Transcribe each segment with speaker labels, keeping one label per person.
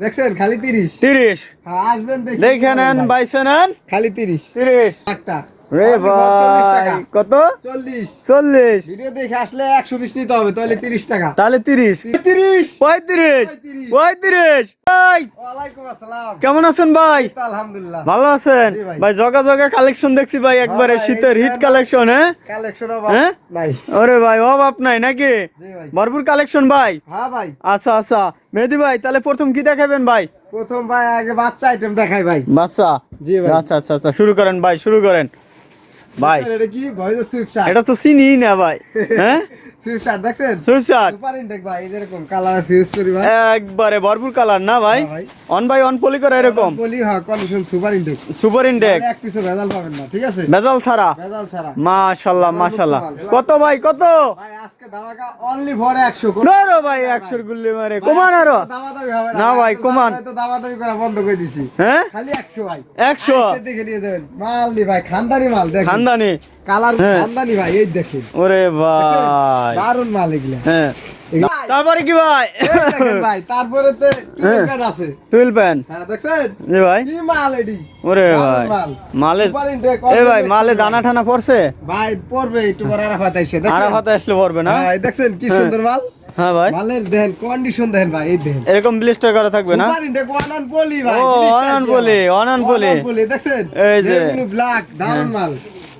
Speaker 1: দেখছেন খালি তিরিশ।
Speaker 2: তিরিশ।
Speaker 1: হ্যাঁ আসবেন দেখি।
Speaker 2: নেন বাইশে নেন।
Speaker 1: খালি তিরিশ।
Speaker 2: তিরিশ।
Speaker 1: একটা
Speaker 2: রে
Speaker 1: Only for 40 টাকা।
Speaker 2: ভাই কত?
Speaker 1: চল্লিশ।
Speaker 2: চল্লিশ।
Speaker 1: ভিডিও দেখে আসলে একশো পিস নিতে হবে তাহলে তিরিশ টাকা।
Speaker 2: তাহলে তিরিশ।
Speaker 1: তিরিশ।
Speaker 2: পঁয়ত্রিশ।
Speaker 1: পঁয়ত্রিশ।
Speaker 2: ভাই। কেমন আছেন ভাই?
Speaker 1: আলহামদুলিল্লাহ।
Speaker 2: ভালো আছেন?
Speaker 1: ভাই।
Speaker 2: ভাই জগা জগা কালেকশন দেখছি ভাই একবারে শীতের হিট কালেকশন হ্যাঁ?
Speaker 1: কালেকশন
Speaker 2: হ্যাঁ?
Speaker 1: নাই।
Speaker 2: ওরে ভাই অভাব নাই নাকি? ভরপুর কালেকশন ভাই?
Speaker 1: হ্যাঁ ভাই।
Speaker 2: আচ্ছা আচ্ছা। মেহেদি ভাই তাহলে প্রথম কি দেখাবেন ভাই?
Speaker 1: প্রথম ভাই আগে বাচ্চা আইটেম দেখাই ভাই।
Speaker 2: বাচ্চা?
Speaker 1: জি ভাই।
Speaker 2: আচ্ছা আচ্ছা আচ্ছা শুরু করেন ভাই শুরু করেন। ভাই
Speaker 1: এটা কি?
Speaker 2: তো চিনি না ভাই হ্যাঁ?
Speaker 1: সুইফট দেখছেন?
Speaker 2: সুইসার
Speaker 1: সুপার ইনটেক ভাই এই কালার আছে ইউজ করি ভাই।
Speaker 2: একবারে ভরপুর কালার না ভাই? অন বাই অন পলি করে এরকম?
Speaker 1: বলি হ্যাঁ condition super intake
Speaker 2: super intake
Speaker 1: এক পিসও ভেজাল পাবেন না ঠিক আছে?
Speaker 2: বেজাল ছাড়া?
Speaker 1: ভেজাল ছাড়া।
Speaker 2: মাশাল্লাহ মাশাল্লাহ। কত ভাই কত?
Speaker 1: ভাই আজকে ধামাকা অনলি ফর 100
Speaker 2: না রে ভাই একশোর গুল্লি মারে। কমান আরও।
Speaker 1: দামাদামি হবে
Speaker 2: না ভাই, কমান।
Speaker 1: দামাদামি করা বন্ধ করে দিছি।
Speaker 2: হ্যাঁ?
Speaker 1: খালি 100 ভাই।
Speaker 2: একশো?
Speaker 1: আইসে দেখে নিয়ে যাবেন। মাল দি ভাই খানদানি মাল দেখেন।
Speaker 2: খানদানি?
Speaker 1: কালার
Speaker 2: হ্যাঁ।
Speaker 1: ভাই এই দেখেন।
Speaker 2: ওরে ভাই।
Speaker 1: দারুণ মাল এগুলা
Speaker 2: হ্যাঁ। তারপরে কি ভাই?
Speaker 1: ভাই তারপরে তো
Speaker 2: হ্যাঁ।
Speaker 1: কার্ড আছে।
Speaker 2: টুয়েল প্যান
Speaker 1: হ্যাঁ দেখছেন?
Speaker 2: ভাই।
Speaker 1: কি মাল এডি
Speaker 2: ওরে ভাই।
Speaker 1: মাল।
Speaker 2: মালে এ ভাই মালে দানা পড়ছে?
Speaker 1: ভাই পড়বে একটু পরে আরাফাত আইসে দেখছেন?
Speaker 2: আর আসলে পড়বে না?
Speaker 1: হ্যাঁ, দেখছেন কি সুন্দর মাল?
Speaker 2: হ্যাঁ ভাই।
Speaker 1: মালের দেখেন কন্ডিশন দেখেন ভাই এই দেখেন।
Speaker 2: এরকম ব্লিস্টার করা থাকবে না?
Speaker 1: সুপার ইনটেক পলি ভাই
Speaker 2: ও, poly,
Speaker 1: দেখছেন?
Speaker 2: এই যে।
Speaker 1: ব্ল্যাক দারুণ মাল।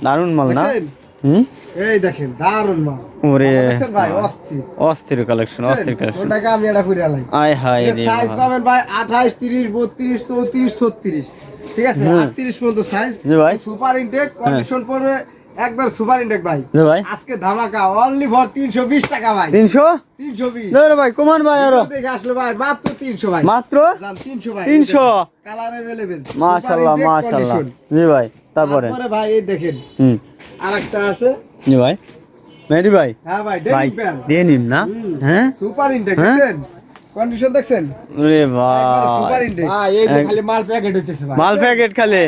Speaker 2: দারুন মাল না
Speaker 1: দেখছেন
Speaker 2: হুম
Speaker 1: এই দেখেন দারুন মাল
Speaker 2: ওরে
Speaker 1: দেখছেন ভাই অস্থির
Speaker 2: অস্থির কালেকশন অস্থির কালেকশন
Speaker 1: কোনটাকে আমি এটা পুরে আলাই
Speaker 2: আয় হায় রে
Speaker 1: সাইজ
Speaker 2: ভাই।
Speaker 1: পাবেন ভাই 28 30 32 34 36 ঠিক আছে
Speaker 2: হুম।
Speaker 1: 38 পর্যন্ত সাইজ
Speaker 2: জি ভাই।
Speaker 1: সুপার ইনটেক কন্ডিশন পড়বে একবার সুপার ইনটেক ভাই
Speaker 2: জি ভাই
Speaker 1: আজকে ধামাকা অনলি ফর 320 টাকা ভাই
Speaker 2: তিনশো
Speaker 1: 320
Speaker 2: ধরে ভাই কমান ভাই আরো
Speaker 1: দেখে আসলে ভাই মাত্র 300 ভাই
Speaker 2: মাত্র
Speaker 1: জান 300 ভাই
Speaker 2: 300
Speaker 1: কালার अवेलेबल
Speaker 2: মাশাল্লাহ মাশাল্লাহ জি ভাই তারপরে?
Speaker 1: ভাই এই দেখেন।
Speaker 2: হুম।
Speaker 1: আরেকটা আছে।
Speaker 2: জি ভাই। মেহেদি ভাই?
Speaker 1: হ্যাঁ ভাই
Speaker 2: ভাই
Speaker 1: ডেনিম প্যান্ট
Speaker 2: দিয়ে না। হ্যাঁ?
Speaker 1: সুপার ইনটেক
Speaker 2: হ্যাঁ?
Speaker 1: দেখছেন? কন্ডিশন দেখছেন?
Speaker 2: রে
Speaker 1: সুপার
Speaker 2: ভাই।
Speaker 1: ইনটেক
Speaker 2: এক-
Speaker 3: খালি মাল প্যাকেট হইতেছে ভাই।
Speaker 2: মাল প্যাকেট খালি?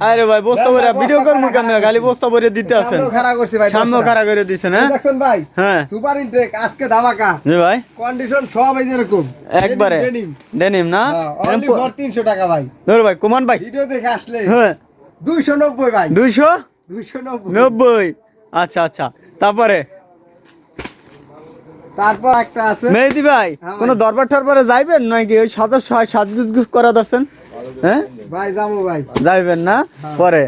Speaker 2: আরে ভাই বস্তা ভরে ভিডিও করব কেমন? খালি বস্তা ভরে দিতে আছেন।
Speaker 1: সামনেও খাড়া করছি ভাই
Speaker 2: সামনে। খারাপ করে দিছেন হ্যাঁ?
Speaker 1: দেখছেন ভাই?
Speaker 2: হ্যাঁ।
Speaker 1: সুপার ইনটেক আজকে ধামাকা।
Speaker 2: জি ভাই।
Speaker 1: কন্ডিশন সব এই যেরকম
Speaker 2: একবারে।
Speaker 1: ডেনিম
Speaker 2: ডেনিম না?
Speaker 1: অনলি 300 টাকা ভাই।
Speaker 2: ধর ভাই কুমান ভাই।
Speaker 1: ভিডিও দেখে আসলে।
Speaker 2: হ্যাঁ।
Speaker 1: 290 ভাই।
Speaker 2: দুইশো?
Speaker 1: 290
Speaker 2: নব্বই। আচ্ছা আচ্ছা। তারপরে?
Speaker 1: তারপর একটা আছে।
Speaker 2: মেহেদি ভাই
Speaker 1: হ্যাঁ
Speaker 2: কোনো। দরবার টরবারে যাইবেন নাকি ওই সাদা সাজগুজ গুজ করা দর্শন? হ্যাঁ?
Speaker 1: ভাই জামু ভাই।
Speaker 2: যাইবেন না?
Speaker 1: হ্যাঁ।
Speaker 2: পরে?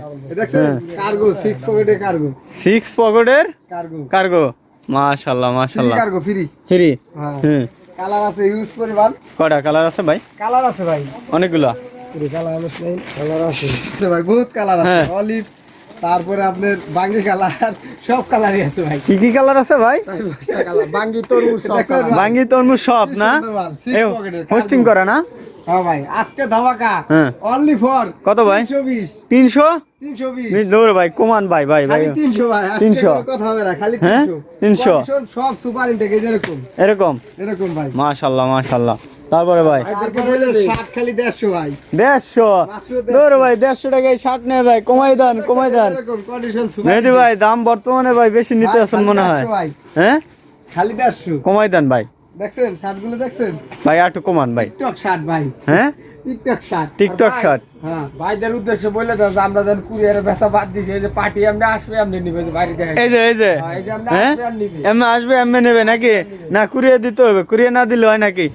Speaker 1: কার্গো সিক্স পকেটে কার্গো
Speaker 2: সিক্স পকেটের
Speaker 1: কার্গো
Speaker 2: কার্গো মাশাল্লাহ
Speaker 1: ফ্রি কার্গো ফ্রি
Speaker 2: ফ্রি
Speaker 1: হ্যাঁ। কালার আছে ইউজ পরিমাণ।
Speaker 2: কটা কালার আছে ভাই?
Speaker 1: কালার আছে ভাই।
Speaker 2: অনেকগুলো।
Speaker 1: কালার আছে। কালার আছে। আছে ভাই বহুত কালার আছে।
Speaker 2: হ্যাঁ।
Speaker 1: অলিভ তারপরে আপনার বাঙ্গি কালার সব কালারই আছে ভাই।
Speaker 2: কি কি কালার আছে ভাই?
Speaker 3: বাঙ্গি তরমুজ সব?
Speaker 2: বাঙ্গি তরমুজ সব না? হোস্টিং করে না?
Speaker 1: হ্যাঁ ভাই আজকে ধামাকা।
Speaker 2: হ্যাঁ।
Speaker 1: অনলি ফর
Speaker 2: কত ভাই?
Speaker 1: 320
Speaker 2: তিনশো?
Speaker 1: 320
Speaker 2: দৌড় ভাই কমান ভাই ভাই ভাই।
Speaker 1: খালি 300 ভাই
Speaker 2: 300
Speaker 1: কথা হবে না খালি
Speaker 2: হ্যাঁ?
Speaker 1: 300
Speaker 2: 300
Speaker 1: সব সুপার ইনটেক যেরকম
Speaker 2: এরকম।
Speaker 1: ভাই।
Speaker 2: তারপরে ভাই? দেড়শো
Speaker 1: দেড়শো।
Speaker 2: দৌড় ভাই দেড়শো টাকায় শার্ট নেই ভাই কমাই দেন কমাই দেন।
Speaker 1: এরকম কন্ডিশন
Speaker 2: মেহেদি ভাই দাম বর্তমানে ভাই বেশি নিতে
Speaker 1: খালি
Speaker 2: মনে হয়। হ্যাঁ?
Speaker 1: খালি 150
Speaker 2: কমাই দেন ভাই।
Speaker 1: দেখছেন? শার্টগুলো দেখছেন?
Speaker 2: ভাই একটু কমান ভাই।
Speaker 1: টিকটক শার্ট ভাই।
Speaker 2: হ্যাঁ?
Speaker 1: TikTok shirt.
Speaker 2: TikTok shirt.
Speaker 1: হ্যাঁ।
Speaker 3: ভাইদের উদ্দেশ্যে বলে দাও যে আমরা যেন কুরিয়ারে বেচা বাদ দিছি এই যে পার্টি আসবে এমনি নিবে যে বাড়ি দেখে
Speaker 2: এই যে এই যে।
Speaker 3: হ্যাঁ, এই যে আমরা
Speaker 2: হ্যাঁ?
Speaker 3: আসবে নিবে।
Speaker 2: এমনি আসবে এমনি নেবে নাকি? না কুরিয়ে দিতে হবে কুরিয়ে না দিলে হয় নাকি?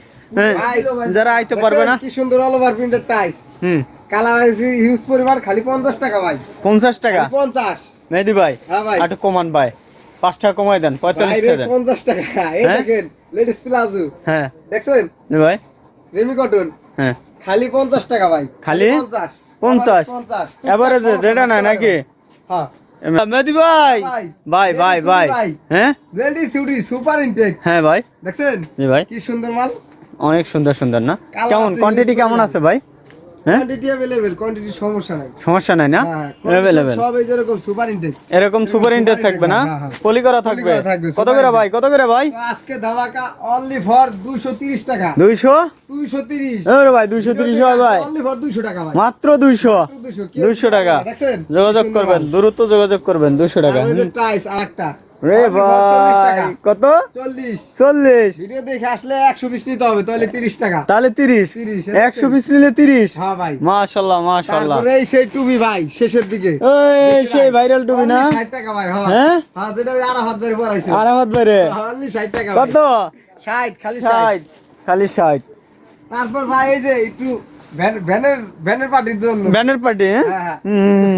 Speaker 2: যারা আইতে পারবে না।
Speaker 1: কি সুন্দর অল ওভার প্রিন্টেড টাইস
Speaker 2: হুম।
Speaker 1: কালার আছে হিউজ পরিমাণ খালি 50 টাকা ভাই।
Speaker 2: পঞ্চাশ টাকা?
Speaker 1: খালি 50
Speaker 2: মেহেদি ভাই
Speaker 1: হ্যাঁ ভাই।
Speaker 2: একটু কমান ভাই পাঁচ টাকা কমাই দেন পঁয়তাল্লিশ
Speaker 1: বাইরে
Speaker 2: টাকা দেন।
Speaker 1: 50 টাকা। এই
Speaker 2: হ্যাঁ?
Speaker 1: দেখেন লেডিস প্লাজো
Speaker 2: হ্যাঁ।
Speaker 1: দেখছেন?
Speaker 2: ভাই?
Speaker 1: রেমি কটন
Speaker 2: হ্যাঁ।
Speaker 1: খালি 50 টাকা ভাই।
Speaker 2: খালি
Speaker 1: 50
Speaker 2: পঞ্চাশ?
Speaker 1: 50
Speaker 2: এবারে যে যেটা নাই নাকি?
Speaker 1: হ্যাঁ।
Speaker 2: মেহেদি ভাই?
Speaker 1: ভাই।
Speaker 2: ভাই। হ্যাঁ?
Speaker 1: সুপার ইনটেক
Speaker 2: হ্যাঁ ভাই।
Speaker 1: দেখছেন?
Speaker 2: জি ভাই।
Speaker 1: কি সুন্দর মাল।
Speaker 2: অনেক সুন্দর সুন্দর না
Speaker 1: কালার
Speaker 2: কেমন
Speaker 1: আছে,
Speaker 2: কোয়ান্টিটি
Speaker 1: use
Speaker 2: কেমন
Speaker 1: করে
Speaker 2: আছে ভাই হ্যাঁ
Speaker 1: কোয়ান্টিটি अवेलेबल কোয়ান্টিটি সমস্যা নাই
Speaker 2: সমস্যা নাই না
Speaker 1: হ্যাঁ,
Speaker 2: অ্যাভেলেবেল
Speaker 1: সব এই যেরকম সুপার ইনটেক
Speaker 2: এরকম সুপার ইন্টেক থাকবে না
Speaker 1: হ্যাঁ, হ্যাঁ।
Speaker 2: পলি করা
Speaker 1: পলি
Speaker 2: থাকবে
Speaker 1: করা থাকবে,
Speaker 2: কত
Speaker 1: super
Speaker 2: করে
Speaker 1: intake।
Speaker 2: ভাই কত করে ভাই
Speaker 1: তো আজকে ধামাকা অনলি ফর 230 টাকা
Speaker 2: দুইশো
Speaker 1: 230
Speaker 2: এবারে ভাই দুইশো তিরিশ হয় ভাই
Speaker 1: অনলি ফর 200 টাকা ভাই
Speaker 2: মাত্র দুইশো
Speaker 1: 200
Speaker 2: দুইশো টাকা
Speaker 1: দেখছেন
Speaker 2: যোগাযোগ করবেন দ্রুত যোগাযোগ করবেন দুইশো টাকা
Speaker 1: তারপরে যে টাইস আরেকটা
Speaker 2: রে
Speaker 1: 40।
Speaker 2: ভাই কত?
Speaker 1: চল্লিশ।
Speaker 2: চল্লিশ।
Speaker 1: ভিডিও দেখে আসলে একশো পিস নিতে হবে তাহলে তিরিশ টাকা।
Speaker 2: তাহলে তিরিশ।
Speaker 1: 30,
Speaker 2: একশো পিস নিলে তিরিশ।
Speaker 1: হ্যাঁ ভাই।
Speaker 2: মাশাল্লাহ মাশাল্লাহ।
Speaker 1: তারপরে এই সেই টুবি ভাই শেষের দিকে।
Speaker 2: এই সেই ভাইরাল টুবি না?
Speaker 1: ষাট টাকা ভাই হ্যাঁ।
Speaker 2: হ্যাঁ?
Speaker 1: হ্যাঁ যেটা আরাফাত ধরে পড়াইছে
Speaker 2: আরামত বাইরে
Speaker 1: অনলি ষাট টাকা
Speaker 2: কত?
Speaker 1: ষাট খালি ষাট।
Speaker 2: ষাট খালি ষাট।
Speaker 1: তারপর ভাই এই যে একটু পার্টির জন্য।
Speaker 2: ব্যানার পার্টি
Speaker 1: হ্যাঁ, হ্যাঁ।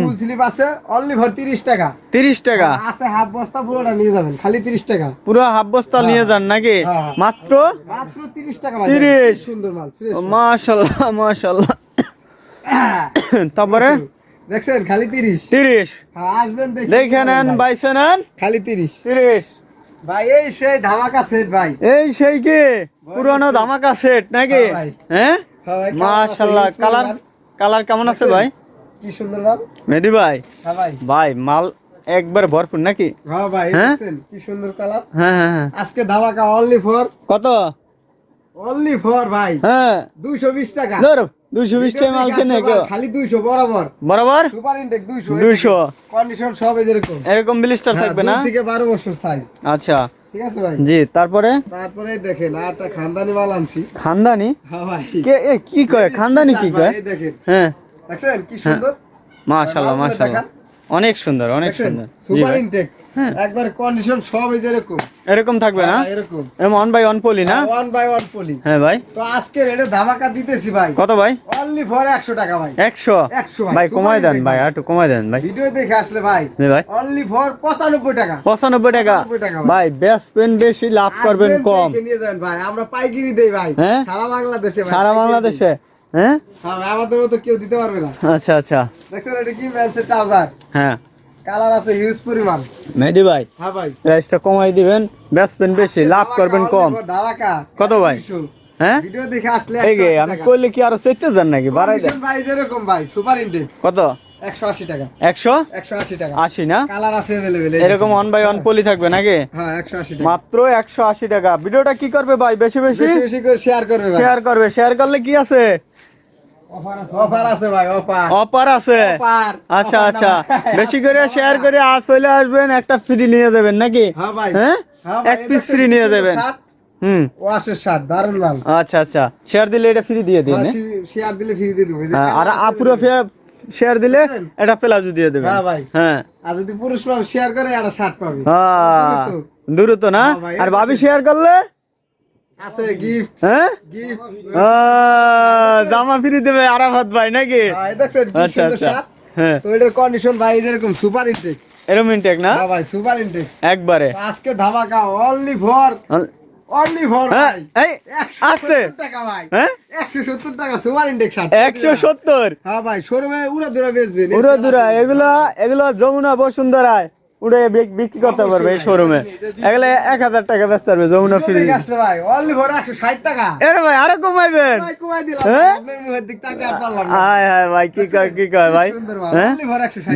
Speaker 1: ফুল স্লিপ আছে অনলি টাকা।
Speaker 2: তিরিশ টাকা?
Speaker 1: আছে হাফ বস্তা পুরোটা নিয়ে যাবেন খালি তিরিশ টাকা।
Speaker 2: পুরো হাফ বস্তা নিয়ে যান নাকি?
Speaker 1: হ্যাঁ, হ্যাঁ।
Speaker 2: মাত্র
Speaker 1: মাত্র তিরিশ টাকা ভাই
Speaker 2: 30
Speaker 1: সুন্দর মাল ফ্রেশ
Speaker 2: মাশাল্লাহ মাশাল্লাহ তারপরে?
Speaker 1: দেখছেন খালি তিরিশ।
Speaker 2: তিরিশ।
Speaker 1: হ্যাঁ, আসবেন দেখে।
Speaker 2: দেখে নেন
Speaker 1: ভাই।
Speaker 2: বাইসে নেন।
Speaker 1: খালি তিরিশ।
Speaker 2: তিরিশ।
Speaker 1: ভাই এই সেই ধামাকা সেট ভাই।
Speaker 2: এই সেই কি? পুরনো ধামাকা সেট নাকি?
Speaker 1: হ্যাঁ?
Speaker 2: মাশাল্লাহ
Speaker 1: কালার
Speaker 2: কালার কেমন আছে ভাই?
Speaker 1: কি সুন্দর মাল
Speaker 2: মেহেদি ভাই?
Speaker 1: হ্যাঁ ভাই।
Speaker 2: ভাই মাল একবার ভরপুর নাকি?
Speaker 1: হ্যাঁ ভাই
Speaker 2: হ্যাঁ?
Speaker 1: দেখছেন? কি সুন্দর কালার।
Speaker 2: হ্যাঁ হ্যাঁ হ্যাঁ।
Speaker 1: আজকে ধামাকা অনলি ফর
Speaker 2: কত?
Speaker 1: অনলি ফর ভাই।
Speaker 2: হ্যাঁ।
Speaker 1: দুইশো বিশ টাকা।
Speaker 2: ধরো দুইশো বিশ টাকা মাল কেনে কেউ
Speaker 1: খালি দুইশো বরাবর।
Speaker 2: বরাবর?
Speaker 1: সুপার ইনটেক দুইশো
Speaker 2: 200
Speaker 1: কন্ডিশন সব এই যেরকম।
Speaker 2: এরকম ব্লিস্টার
Speaker 1: হ্যাঁ,
Speaker 2: থাকবে না?
Speaker 1: থেকে বারো বছর সাইজ
Speaker 2: আচ্ছা।
Speaker 1: ঠিক আছে ভাই?
Speaker 2: জি তারপরে?
Speaker 1: তারপরে দেখেন আর খানদানি মাল আনছি।
Speaker 2: খানদানি?
Speaker 1: হ্যাঁ ভাই।
Speaker 2: কে এ কি কয়? খানদানি কি কয়?
Speaker 1: দেখেন।
Speaker 2: হ্যাঁ।
Speaker 1: দেখছেন কি সুন্দর?
Speaker 2: মাশাল্লাহ
Speaker 1: মালগুলো
Speaker 2: অনেক সুন্দর অনেক সুন্দর। Super
Speaker 1: intact.
Speaker 2: হ্যাঁ।
Speaker 1: একবার কন্ডিশন সব এই
Speaker 2: এরকম। থাকবে না?
Speaker 1: হ্যাঁ, এরকম।
Speaker 2: এরকম ওয়ান বাই ওয়ান পলি না?
Speaker 1: ওয়ান বাই ওয়ান পলি
Speaker 2: হ্যাঁ ভাই।
Speaker 1: তো আজকে রেটে ধামাকা দিতেছি ভাই।
Speaker 2: কত ভাই?
Speaker 1: অনলি ফর একশো টাকা ভাই। ভাই,
Speaker 2: ভাই কমাই দেন ভাই
Speaker 1: ভাই।
Speaker 2: একটু কমাই দেন ভাই।
Speaker 1: ভিডিও দেখে আসলে ভাই।
Speaker 2: ভাই।
Speaker 1: অনলি ফর পঁচানব্বই টাকা।
Speaker 2: পঁচানব্বই টাকা।
Speaker 1: 95 টাকা ভাই।
Speaker 2: পেন বেশি লাভ করবেন কম।
Speaker 1: নিয়ে ভাই। আমরা পাইকারি দেই ভাই।
Speaker 2: হ্যাঁ?
Speaker 1: সারা বাংলাদেশে ভাই,
Speaker 2: সারা বাংলাদেশে? হ্যাঁ?
Speaker 1: হ্যাঁ ভাই, আমাদের মতো কেউ দিতে পারবে না।
Speaker 2: আচ্ছা আচ্ছা।
Speaker 1: দেখছেন এটা কি ম্যানসের ট্রাউজার
Speaker 2: হ্যাঁ।
Speaker 1: কালার আছে হিউজ পরিমাণ।
Speaker 2: মেহেদি ভাই।
Speaker 1: হ্যাঁ ভাই।
Speaker 2: প্রাইসটা কমাই দিবেন বেশ পেন বেশি লাভ করবেন কম। কত ভাই? হ্যাঁ?
Speaker 1: ভিডিও দেখে আসলে
Speaker 2: এই গে
Speaker 1: 180
Speaker 2: আমি
Speaker 1: টাকা।
Speaker 2: কি আরও চেতে যান নাকি? বাড়াই দেন।
Speaker 1: ভাই যেরকম ভাই সুপার ইনটেক
Speaker 2: কত?
Speaker 1: একশো আশি টাকা।
Speaker 2: একশো?
Speaker 1: একশো টাকা।
Speaker 2: আশি না?
Speaker 1: কালার আছে অ্যাভেলেবেল
Speaker 2: এরকম ওয়ান বাই পলি থাকবে নাকি?
Speaker 1: হ্যাঁ টাকা।
Speaker 2: মাত্র একশো আশি টাকা। ভিডিওটা কি করবে ভাই? বেশি বেশি?
Speaker 1: বেশি বেশি করে শেয়ার করবে
Speaker 2: শেয়ার করবে। শেয়ার করলে কি আছে?
Speaker 1: অফার আছে? ভাই অফার
Speaker 2: অফার আছে? আচ্ছা আচ্ছা। বেশি করে শেয়ার করে আর চলে আসবেন একটা ফ্রি নিয়ে যাবেন নাকি?
Speaker 1: হ্যাঁ ভাই।
Speaker 2: হ্যাঁ?
Speaker 1: হ্যাঁ
Speaker 2: এক পিস ফ্রি নিয়ে
Speaker 1: শার্ট?
Speaker 2: হুম।
Speaker 1: ওয়াশের শার্ট দারুণ মাল
Speaker 2: আচ্ছা আচ্ছা। শেয়ার দিলে এটা ফ্রি দিয়ে দিন হ্যাঁ?
Speaker 1: শেয়ার দিলে ফ্রি দিয়ে দেবো। এই যে
Speaker 2: হ্যাঁ, আর
Speaker 1: colour আছে
Speaker 2: আপুরো শেয়ার দিলে
Speaker 1: বুঝছেন?
Speaker 2: এটা প্লাজো দিয়ে দেবেন।
Speaker 1: হ্যাঁ ভাই।
Speaker 2: হ্যাঁ।
Speaker 1: আর যদি পুরুষ শেয়ার করে একটা শার্ট পাবে।
Speaker 2: হ্যাঁ। দ্রুত না? আর ভাবি শেয়ার করলে?
Speaker 1: আছে গিফট
Speaker 2: হ্যাঁ?
Speaker 1: গিফট
Speaker 2: জামা ফ্রি দেবে আরাফাত ভাই নাকি? আচ্ছা আচ্ছা। হ্যাঁ।
Speaker 1: তো এটার কন্ডিশন ভাই যেরকম সুপার ইনটেক
Speaker 2: এরকম ইনটেক না?
Speaker 1: হ্যাঁ ভাই সুপার ইনটেক
Speaker 2: একবারে।
Speaker 1: আজকে ধামাকা অনলি ফর অনলি ফর ভাই।
Speaker 2: এই
Speaker 1: টাকা ভাই।
Speaker 2: হ্যাঁ?
Speaker 1: টাকা সুপার ইনটেক শার্ট। হ্যাঁ ভাই শোরুমে উড়া দুরা বেচবেন
Speaker 2: পুরো দূরা এগুলো এগুলো যমুনা বসুন্ধরায়। উড়ে বিক্রি করতে পারবে এই শোরুমে এগুলো এক হাজার টাকা পারবে যমুনা ফ্রি
Speaker 1: ভাই
Speaker 2: এরে আরও কমাইবেন। হ্যাঁ?
Speaker 1: না।
Speaker 2: হায় ভাই কি কয় কি কয় ভাই? হ্যাঁ?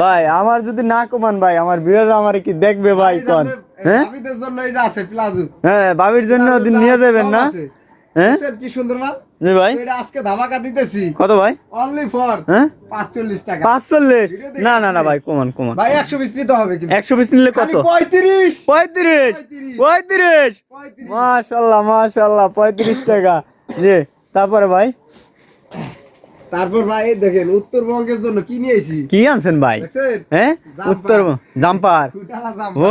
Speaker 2: ভাই আমার যদি না কমান ভাই আমার বিয়ের আমার কি দেখবে ভাই কোন? হ্যাঁ? হ্যাঁ ভাবির জন্য নিয়ে যাবেন না? হ্যাঁ?
Speaker 1: কি সুন্দর মাল?
Speaker 2: জি ভাই।
Speaker 1: এটা আজকে ধামাকা দিতেছি।
Speaker 2: কত ভাই?
Speaker 1: অনলি ফর
Speaker 2: হ্যাঁ?
Speaker 1: টাকা।
Speaker 2: না না না ভাই কমান কমান।
Speaker 1: ভাই নিতে হবে কিন্তু।
Speaker 2: নিলে কত? টাকা। জি তারপরে ভাই?
Speaker 1: তারপর ভাই দেখেন উত্তরবঙ্গের জন্য কি নিয়েছি
Speaker 2: কি আনছেন ভাই? হ্যাঁ? উত্তর জাম্পার। ও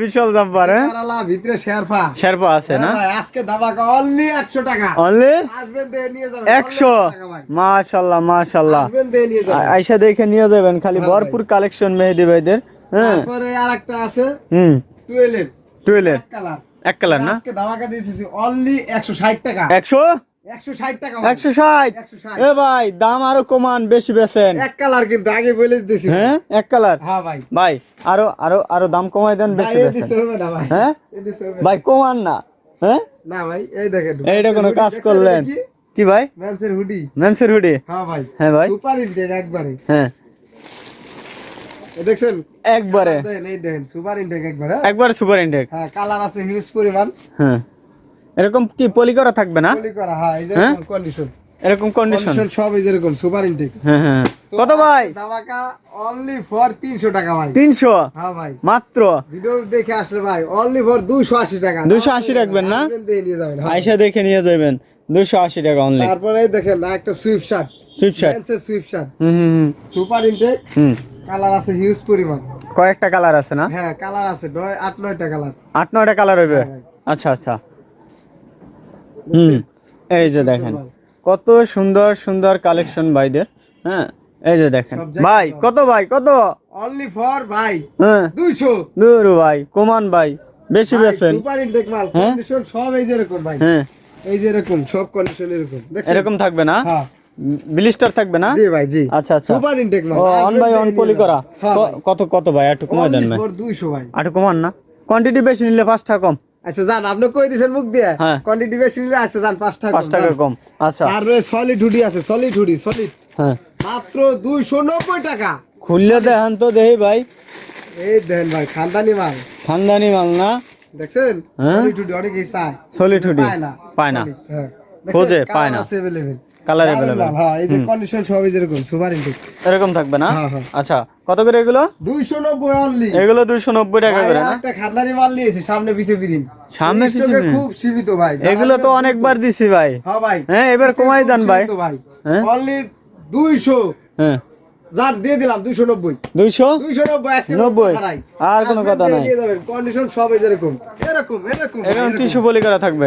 Speaker 2: বিশাল জাম্পার হ্যাঁ?
Speaker 1: ভিতরে শেরফা
Speaker 2: শেরপা আছে না?
Speaker 1: হ্যাঁ ভাই, আজকে ধামাকা অনলি একশো টাকা।
Speaker 2: অনলি
Speaker 1: আসবেন দিয়ে নিয়ে যাবেন। 100 টাকা ভাই।
Speaker 2: মাশাল্লাহ মাশাল্লাহ।
Speaker 1: আসবেন দিয়ে নিয়ে যাবেন।
Speaker 2: আ- আইসা দেখে নিয়ে যাবেন খালি ভরপুর কালেকশন মেহেদি ভাইদের হ্যাঁ?
Speaker 1: তারপরে আর একটা আছে
Speaker 2: হুম।
Speaker 1: টুয়েলের
Speaker 2: টুয়েলের
Speaker 1: কালার।
Speaker 2: এক কালার না?
Speaker 1: আজকে ধামাকা দিয়েছি অনলি একশো ষাট টাকা।
Speaker 2: একশো?
Speaker 1: একশো ষাট টাকা ভাই।
Speaker 2: একশো ষাট?
Speaker 1: 160
Speaker 2: এ ভাই দাম আরও কমান বেশি বেছেন
Speaker 1: এক কালার কিন্তু আগে বলে
Speaker 2: হ্যাঁ? এক কালার?
Speaker 1: হ্যাঁ ভাই।
Speaker 2: ভাই আরও আরও আরও দাম কমাই দেন বেশি বেছেন
Speaker 1: না
Speaker 2: হ্যাঁ?
Speaker 1: এ দিতে হবে না।
Speaker 2: ভাই কমান না। হ্যাঁ?
Speaker 1: না ভাই এই দেখেন।
Speaker 2: এইটা কোনো কাজ করলেন।
Speaker 1: কি?
Speaker 2: কি ভাই?
Speaker 1: ম্যানসের হুডি
Speaker 2: ম্যানসের হুডি
Speaker 1: হ্যাঁ ভাই।
Speaker 2: হ্যাঁ ভাই।
Speaker 1: সুপার একবারে।
Speaker 2: হ্যাঁ।
Speaker 1: দেখছেন?
Speaker 2: একবারে।
Speaker 1: এই দেখেন সুপার ইনটেক একবারে
Speaker 2: একবারে সুপার ইনটেক
Speaker 1: হ্যাঁ কালার আছে হিউজ পরিমাণ।
Speaker 2: হ্যাঁ। এরকম কি পলি করা থাকবে না?
Speaker 1: পলি করা হ্যাঁ এই যে
Speaker 2: হ্যাঁ?
Speaker 1: কন্ডিশন
Speaker 2: এরকম কন্ডিশন
Speaker 1: সব এই যেরকম সুপার ইনটেক
Speaker 2: হ্যাঁ হ্যাঁ। হ্যাঁ। কত ভাই?
Speaker 1: ধামাকা অনলি ফর তিনশো টাকা ভাই।
Speaker 2: তিনশো?
Speaker 1: হ্যাঁ ভাই।
Speaker 2: মাত্র?
Speaker 1: ভিডিও দেখে আসলে ভাই অনলি ফর দুশো আশি টাকা।
Speaker 2: 280 রাখবেন না?
Speaker 1: হ্যাঁ।
Speaker 2: আইসা দেখে নিয়ে যাবেন। দুশো আশি টাকা অনলি
Speaker 1: তারপরে দেখেন না একটা swift shirt
Speaker 2: sweet shirt
Speaker 1: swift shirt
Speaker 2: হুম হুম
Speaker 1: সুপার ইনটেক
Speaker 2: হুম।
Speaker 1: কালার আছে হিউজ পরিমাণ।
Speaker 2: কয়েকটা কালার আছে না?
Speaker 1: হ্যাঁ কালার আছে নয় আট নয়টা কালার
Speaker 2: আট নয়টা কালার হইবে?
Speaker 1: হ্যাঁ,
Speaker 2: আচ্ছা আচ্ছা। এই যে দেখেন কত সুন্দর সুন্দর কালেকশন ভাইদের হ্যাঁ? এই যে দেখেন। ভাই কত ভাই কত?
Speaker 1: অনলি ফর ভাই
Speaker 2: হ্যাঁ। দূর ভাই কমান ভাই বেশি বেছেন
Speaker 1: সুপার ইনটেক মাল
Speaker 2: হ্যাঁ?
Speaker 1: কন্ডিশন সব এই যে এরকম ভাই।
Speaker 2: হ্যাঁ।
Speaker 1: এই যে এরকম সব কন্ডিশন এরকম
Speaker 2: এরকম থাকবে না?
Speaker 1: হ্যাঁ।
Speaker 2: ব্লিস্টার থাকবে না?
Speaker 1: জি ভাই জি।
Speaker 2: আচ্ছা আচ্ছা।
Speaker 1: সুপার ইনটেক মাল
Speaker 2: অন বাই অন পলি করা।
Speaker 1: হ্যাঁ
Speaker 2: কত কত ভাই? একটু কমাই দেন ভাই
Speaker 1: 200 ভাই।
Speaker 2: একটু কমান না। কোয়ান্টিটি বেশি নিলে পাঁচ টাকা কম।
Speaker 1: আচ্ছা জান আপনি কই দিছেন মুখ দিয়ে?
Speaker 2: হ্যাঁ।
Speaker 1: কোয়ান্টিটি বেশি নিলে আচ্ছা জান 5 টাকা
Speaker 2: টাকা কম আচ্ছা।
Speaker 1: আর সলিড হুডি আছে সলিড হুডি সলিড
Speaker 2: হ্যাঁ।
Speaker 1: মাত্র 290 টাকা।
Speaker 2: খুললে দেখান তো দেখি ভাই।
Speaker 1: এই দেখেন ভাই খানদানি মাল।
Speaker 2: খানদানি মাল না?
Speaker 1: দেখছেন?
Speaker 2: হ্যাঁ?
Speaker 1: সলিড হুডি অনেক চায়।
Speaker 2: সলিড হুডি
Speaker 1: পায় না।
Speaker 2: পায় না।
Speaker 1: হ্যাঁ।
Speaker 2: খোঁজে, পায় না। কালার
Speaker 1: अवेलेबल হ্যাঁ এই যে কন্ডিশন সবই যেরকম সুপার ইনটেক।
Speaker 2: এরকম থাকবে না?
Speaker 1: হ্যাঁ, হ্যাঁ।
Speaker 2: আচ্ছা কত করে এগুলো?
Speaker 1: 290 অনলি
Speaker 2: এগুলো দুইশো নব্বই টাকা করে না?
Speaker 1: একটা খাদারি মাল নিয়েছি সামনে পিছে বিরিন।
Speaker 2: সামনে পিছে
Speaker 1: খুব সীমিত ভাই
Speaker 2: এগুলো তো অনেকবার দিছি ভাই।
Speaker 1: হ্যাঁ ভাই
Speaker 2: হ্যাঁ, এবার কমাই দেন ভাই।
Speaker 1: ভাই।
Speaker 2: হ্যাঁ?
Speaker 1: অনলি 200
Speaker 2: হ্যাঁ।
Speaker 1: যার দিয়ে দিলাম 290
Speaker 2: দুইশো?
Speaker 1: 290 আজকে
Speaker 2: নব্বই। আর কোনো কথা নাই।
Speaker 1: কন্ডিশন সব এই যেরকম। এরকম এরকম
Speaker 2: এরকম টিস্যু পলি করা থাকবে।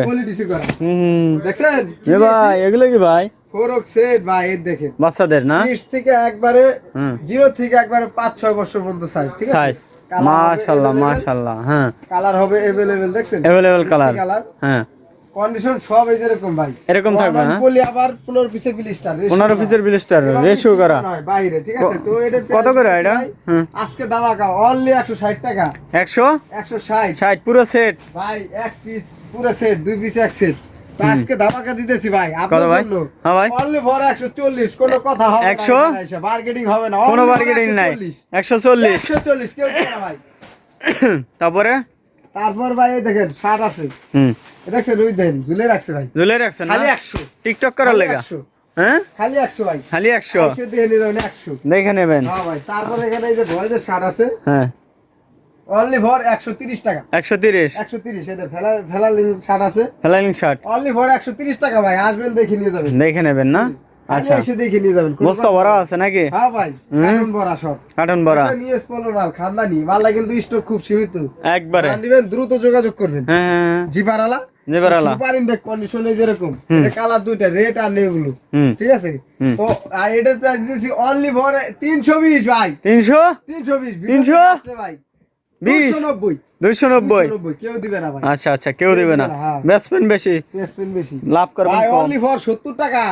Speaker 2: হুম
Speaker 1: দেখছেন?
Speaker 2: এ ভাই এগুলো কি ভাই? বাচ্চাদের না?
Speaker 1: থেকে একবারে জিরো থেকে একবারে পাঁচ ছয় বছর পর্যন্ত সাইজ ঠিক আছে?
Speaker 2: মাশাল্লাহ মাশাল্লাহ হ্যাঁ।
Speaker 1: কালার হবে এভেলেবেল দেখছেন?
Speaker 2: কালার
Speaker 1: কালার
Speaker 2: হ্যাঁ।
Speaker 1: কন্ডিশন সব এই যেরকম ভাই।
Speaker 2: এরকম থাকবে, হ্যাঁ?
Speaker 1: বলি আবার পনেরো পিসে বিলিস্টার
Speaker 2: পনেরো পিসের বিলিস্টার রেশিও করা।
Speaker 1: বাইরে ঠিক আছে? তো এটা
Speaker 2: কত করে এটা?
Speaker 1: আজকে দামাকা অনলি একশো ষাট টাকা।
Speaker 2: একশো?
Speaker 1: একশো ষাট।
Speaker 2: ষাট পুরো সেট
Speaker 1: ভাই এক পিস পুরো সেট দুই পিস এক সেট আজকে ধামাকা দিতেছি ভাই আপনার
Speaker 2: ভাই?
Speaker 1: জন্য।
Speaker 2: হ্যাঁ ভাই।
Speaker 1: অনলি কোনো কথা হবে না
Speaker 2: 100?
Speaker 1: বার্গেটিং হবে না।
Speaker 2: কোনো নাই।
Speaker 1: কেউ না ভাই।
Speaker 2: তারপরে?
Speaker 1: তারপর ভাই দেখেন শার্ট আছে।
Speaker 2: হুম।
Speaker 1: দেখছেন রুই দেন ঝুলে রাখছে ভাই।
Speaker 2: ঝুলে রাখছেন না?
Speaker 1: খালি একশো।
Speaker 2: টিকটক করার
Speaker 1: একশো।
Speaker 2: হ্যাঁ?
Speaker 1: খালি একশো ভাই।
Speaker 2: খালি একশো?
Speaker 1: একশো দিয়ে নিয়ে যাবেন
Speaker 2: দেখে নেবেন।
Speaker 1: হ্যাঁ ভাই তারপরে এখানে এই যে ভয়েসের শার্ট আছে
Speaker 2: হ্যাঁ।
Speaker 1: অনলি ফর একশো তিরিশ টাকা।
Speaker 2: একশো তিরিশ?
Speaker 1: একশো তিরিশ এদের ফেলা ফেলালিং শার্ট আছে।
Speaker 2: ফ্লাইং শার্ট
Speaker 1: অনলি ফর একশো তিরিশ টাকা ভাই আসবেন দেখে নিয়ে যাবেন।
Speaker 2: দেখে নেবেন না? আচ্ছা।
Speaker 1: এসে দেখে নিয়ে যাবেন।
Speaker 2: বস্তা ভরা আছে নাকি?
Speaker 1: হ্যাঁ ভাই
Speaker 2: হুম।
Speaker 1: ভরা সব।
Speaker 2: কার্টন ভরা।
Speaker 1: নিয়ে পলো মাল খানদানি। মালটা কিন্তু স্টক খুব সীমিত।
Speaker 2: একবারে।
Speaker 1: নিবেন দ্রুত যোগাযোগ করবেন।
Speaker 2: হ্যাঁ হ্যাঁ।
Speaker 1: জিপারালা?
Speaker 2: জিপারালা।
Speaker 1: সুপার ইনটেক কন্ডিশনে যেরকম এটা কালার দুইটা রেড আর নেগুলো ঠিক আছে? তো আর এটার প্রাইস দিয়েছি অনলি ফর তিনশো বিশ ভাই।
Speaker 2: তিনশো?
Speaker 1: তিনশো বিশ
Speaker 2: 300?
Speaker 1: ভাই
Speaker 2: বিশ?
Speaker 1: দুশো নব্বই।
Speaker 2: দুইশো নব্বই?
Speaker 1: কেউ দিবে না ভাই।
Speaker 2: আচ্ছা আচ্ছা কেউ দিবে না। বেশি। লাভ করবেন
Speaker 1: ভাই
Speaker 2: কম।
Speaker 1: অনলি ফর সত্তর টাকা।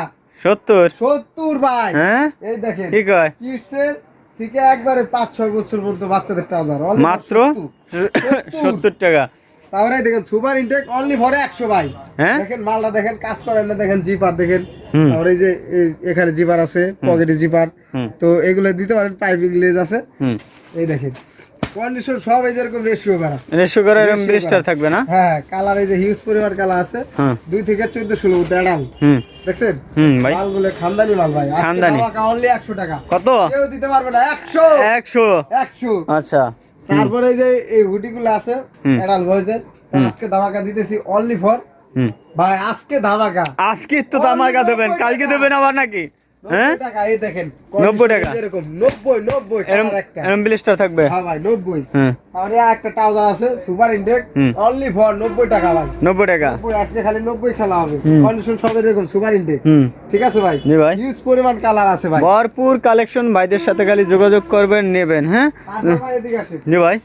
Speaker 2: সত্তর?
Speaker 1: সত্তর ভাই।
Speaker 2: হ্যাঁ?
Speaker 1: এই দেখেন
Speaker 2: কি কয়?
Speaker 1: কিডসের থেকে একবারে পাঁচ ছয় বছর পর্যন্ত বাচ্চাদের ট্রাউজার
Speaker 2: মাত্র? সত্তর। টাকা।
Speaker 1: তারপরে দেখেন সুপার ইনটেক অনলি ফর একশো ভাই।
Speaker 2: হ্যাঁ?
Speaker 1: দেখেন মালটা দেখেন কাজ করেন না দেখেন জিপার দেখেন। তারপরে এই যে এখানে জিপার আছে পকেটে জিপার তো এগুলো দিতে পারেন পাইপিং লেজ আছে। এই দেখেন। কন্ডিশন সব এই যেরকম রেশিও বেড়া।
Speaker 2: রেশো করে ব্লিস্টার থাকবে না?
Speaker 1: হ্যাঁ কালার এই যে হিউজ পরিমাণ কালার আছে দুই থেকে চোদ্দ ষোলো দেড়াল
Speaker 2: হুম।
Speaker 1: দেখছেন?
Speaker 2: হুম ভাই।
Speaker 1: মালগুলো খানদানি মাল ভাই।
Speaker 2: খানদানি।
Speaker 1: অনলি একশো টাকা।
Speaker 2: কত?
Speaker 1: কেউ দিতে পারবে না একশো।
Speaker 2: একশো?
Speaker 1: একশো।
Speaker 2: আচ্ছা।
Speaker 1: তারপরে এই যে এই হুডি গুলো আছে এডাল বয়েজের আজকে ধামাকা দিতেছি অনলি ফর
Speaker 2: হুম।
Speaker 1: ভাই আজকে ধামাকা
Speaker 2: আজকে তো তামাকা দেবেন কালকে দেবেন আবার নাকি? হ্যাঁ?
Speaker 1: টাকা এই দেখেন
Speaker 2: নব্বই টাকা।
Speaker 1: এরকম একটা।
Speaker 2: ব্লিস্টার থাকবে?
Speaker 1: হ্যাঁ ভাই
Speaker 2: হ্যাঁ
Speaker 1: একটা ট্রাউজার আছে সুপার ইনটেক অনলি ফর টাকা ভাই।
Speaker 2: টাকা?
Speaker 1: আজকে খালি হবে।
Speaker 2: হুম।
Speaker 1: কন্ডিশন সব এরকম সুপার ইনটেক ঠিক আছে ভাই?
Speaker 2: জি ভাই।
Speaker 1: হিউজ পরিমাণ কালার আছে ভাই।
Speaker 2: ভরপুর কালেকশন ভাইদের সাথে খালি যোগাযোগ করবেন নেবেন হ্যাঁ?
Speaker 1: তারপর ভাই এদিকে আসে
Speaker 2: জি ভাই।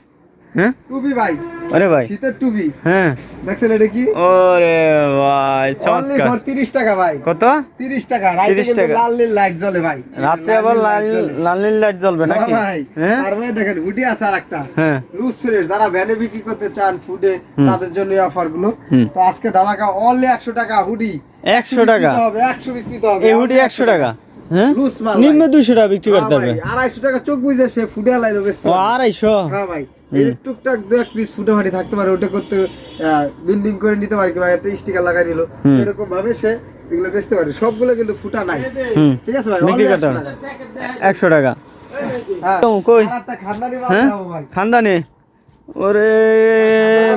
Speaker 2: হ্যাঁ?
Speaker 1: টুপি ভাই।
Speaker 2: আরে ভাই।
Speaker 1: শীতের টুপি।
Speaker 2: হ্যাঁ।
Speaker 1: দেখছেন এটা কি?
Speaker 2: ওরে ভাই
Speaker 1: অনলি ফর তিরিশ টাকা ভাই।
Speaker 2: কত?
Speaker 1: তিরিশ টাকা। রাইতে
Speaker 2: 30
Speaker 1: কিন্তু লাল নীল লাইট জ্বলে ভাই।
Speaker 2: রাত্রে আবার লাল লাল নীল লাইট জ্বলবে নাকি?
Speaker 1: হ্যাঁ? ভাই তারপরে দেখেন উডি আছে আর লুজ ফ্রেশ যারা ভ্যানে বিক্রি করতে চান ফুডে তাদের জন্য
Speaker 2: অফারগুলো।
Speaker 1: তো আজকে ধামাকা অনলি একশো টাকা হুডি।
Speaker 2: একশো টাকা?
Speaker 1: হবে একশো পিস নিতে হবে।
Speaker 2: এই হুডি একশো টাকা? হ্যাঁ? নিম্ন দুইশো টাকা বিক্রি
Speaker 1: হ্যাঁ
Speaker 2: করতে হবে।
Speaker 1: আড়াইশো টাকা চোখ বুঝে সে ফুটে বেচতে
Speaker 2: আড়াইশো?
Speaker 1: হ্যাঁ ভাই। যে টুকটাক দু এক পিস ফুটাফাটি থাকতে পারে ওটা করতে বিল্ডিং করে নিতে পারে কিংবা একটা স্টিকার লাগাই নিল। এরকম ভাবে সে এগুলো বেচতে পারে। সবগুলো কিন্তু ফুটা নাই। ঠিক আছে ভাই
Speaker 2: বিক্রি
Speaker 1: only
Speaker 2: করতে
Speaker 1: 100
Speaker 2: হবে।
Speaker 1: টাকা।
Speaker 2: একশো টাকা।
Speaker 1: হ্যাঁ। খানদানি?
Speaker 2: ওরে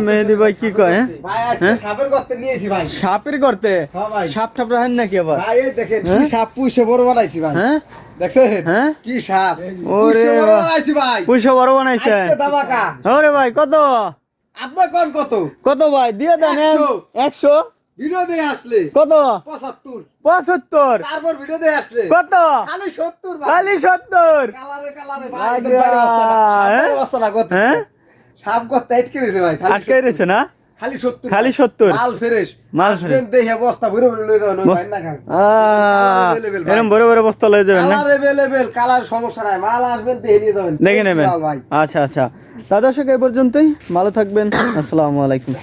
Speaker 2: মেহেদি ভাই কি কয় হ্যাঁ?
Speaker 1: ভাই সাপের গর্তে নিয়েছি ভাই।
Speaker 2: সাপের করতে
Speaker 1: হ্যাঁ
Speaker 2: সাপ টাপ রাখেন নাকি আবার?
Speaker 1: ভাই এই দেখেন কি
Speaker 2: হ্যাঁ?
Speaker 1: সাপ পুইশে বড় বানাইছি ভাই।
Speaker 2: হ্যাঁ?
Speaker 1: দেখছেন?
Speaker 2: হ্যাঁ?
Speaker 1: কি সাপ?
Speaker 2: ওরে
Speaker 1: বড় বানাইছি ভাই।
Speaker 2: পয়সা বড় বানাইছে
Speaker 1: আজকে
Speaker 2: ওরে ভাই কত?
Speaker 1: আপনার কোন কত?
Speaker 2: কত ভাই? দিয়ে দেন
Speaker 1: একশো।
Speaker 2: একশো?
Speaker 1: ভিডিও দিয়ে আসলে।
Speaker 2: কত?
Speaker 1: পঁচাত্তর।
Speaker 2: পঁচাত্তর।
Speaker 1: তারপর ভিডিও দিয়ে আসলে।
Speaker 2: কত?
Speaker 1: খালি সত্তর ভাই।
Speaker 2: খালি সত্তর।
Speaker 1: কালারে কালারে ভাই বাইরে বাচ্চা না, সাপ
Speaker 2: হ্যাঁ?
Speaker 1: বাচ্চা না, গত।
Speaker 2: হ্যাঁ?
Speaker 1: সাপ গর্তা আটকে রয়েছে ভাই
Speaker 2: আটকে রয়েছে না?
Speaker 1: খালি সত্তর।
Speaker 2: খালি সত্তর?
Speaker 1: মাল ফ্রেশ।
Speaker 2: মাল
Speaker 1: দেখে বস্তা ভরে ভরে লয়ে যাবেন ভাই না খান।
Speaker 2: এরকম ভরে ভরে বস্তা লয়ে যাবেন
Speaker 1: কালার এভেলেবেল কালার সমস্যা নাই। মাল আসবেন দেখে নিয়ে যাবেন।
Speaker 2: দেখে নেবেন। আচ্ছা আচ্ছা। দাদা দর্শক এই পর্যন্তই। ভালো থাকবেন। আসসালামু আলাইকুম।